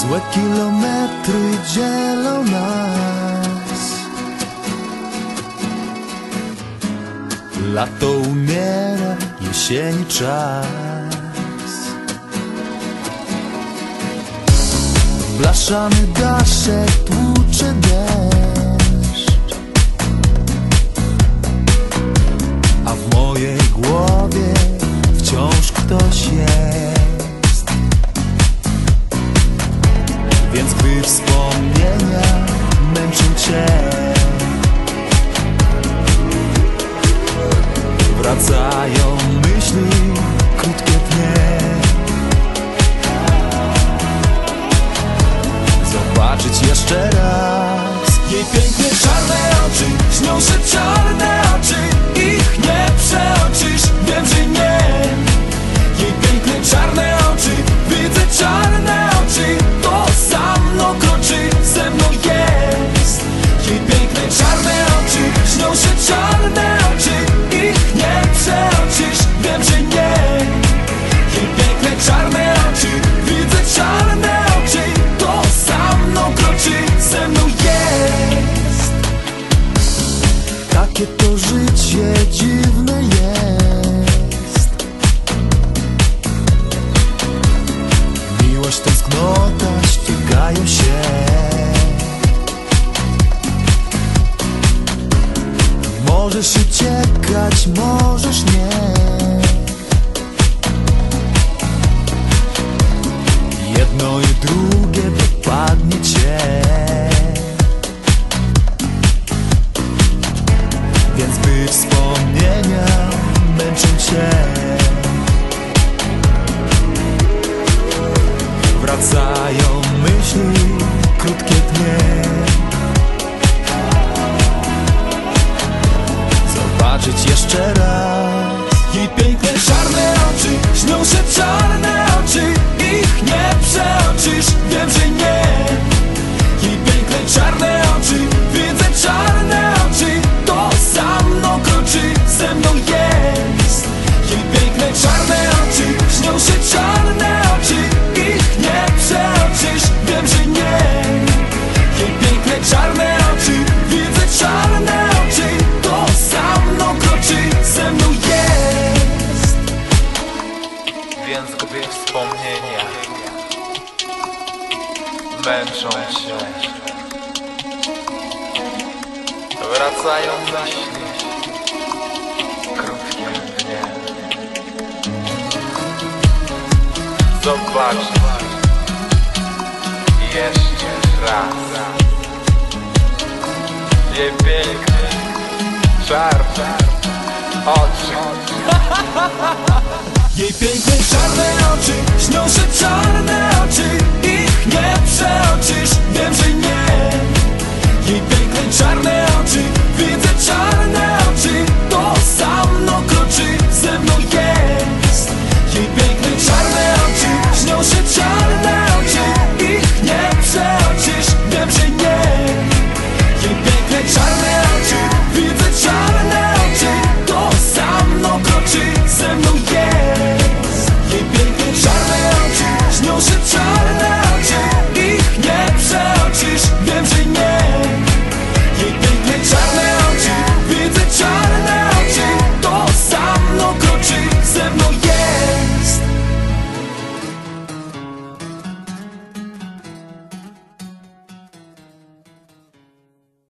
Złe kilometry dzielą nas. Lato umiera, jesieni czas. Blaszany daszek tłucze deszcz Więc gdy wspomnienia męczą cię Wracają myśli, krótkie dnie. Zobaczyć jeszcze raz. Jej piękne czarne oczy Śnią się czarne oczy. Ich nie przeoczysz Wiem, że nie. Jej piękne czarne tęsknota ścigają się. Możesz uciekać, możesz nie. Jedno i drugie dopadnie cię Wracają myśli, krótkie dnie. Zobaczyć jeszcze raz. Jej piękne czarne oczy Śnią się czarne oczy. Ich nie przeoczysz. Wiem, że nie męczą cię, wracają myśli krótkie dnie. Zobacz jeszcze raz jej piękne, czarne oczy. Jej piękne czarne oczy Śnią się czarne